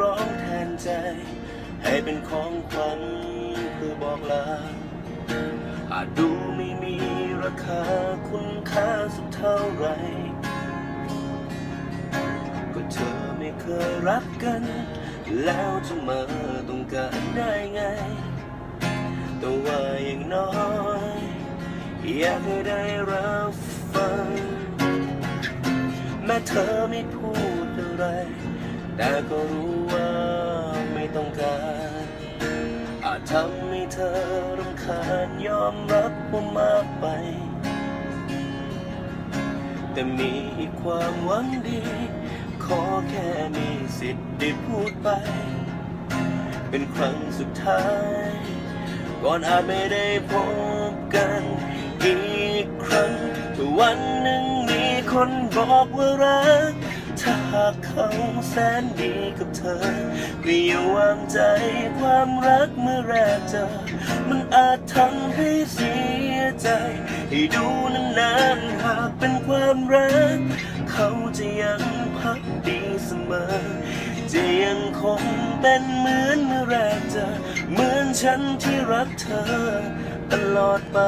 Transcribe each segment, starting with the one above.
ร้องแทนใจ ให้เป็นของขวัญเพื่อบอกลา อาจดูไม่มีราคาคุณค่าสักเท่าไหรก็เธอไม่เคยรักกัน แล้วจะมาต้องการได้ไง แต่ว่าอย่างน้อย อยากให้ได้รับฟัง แม้เธอไม่พูดอะไร แต่ก็รู้ว่าไม่ต้องการ อาจทำให้เธอรำคาญยอมรับว่ามากไป แต่มีความหวังดี ขอแค่มีสิทธิ์ได้พูดไป เป็นครั้งสุดท้าย ก่อนอาจไม่ได้พบกันอีกครั้งวันหนึ่งมีคนบอกว่ารัก ถ้าหากเขาแสนดีกับเธอก็อย่าวางใจความรักเมื่อแรกเจอ มันอาจทำให้เสียใจ ให้ดูนานๆหากเป็นความรัก เขาจะยังพักดีเสมอ จะยังคงเป็นเหมือนเมื่อแรกเจอ เหมือนฉันที่รักเธอ ตลอดไป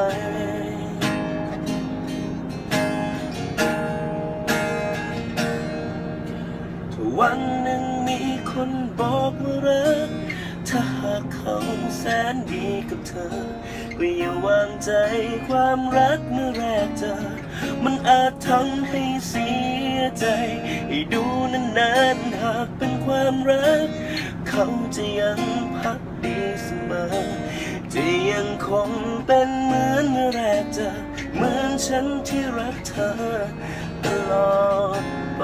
วันหนึ่งมีคนบอกว่ารัก ถ้าหากเขาแสนดีกับเธอ ก็อย่าวางใจความรักเมื่อแรกเจอ มันอาจทำให้เสียใจให้ดูนานๆหากเป็นความรัก เขาจะยังพักดีเสมอ จะยังคงเป็นเหมือนเมื่อแรกเจอ เหมือนฉันที่รักเธอตลอดไป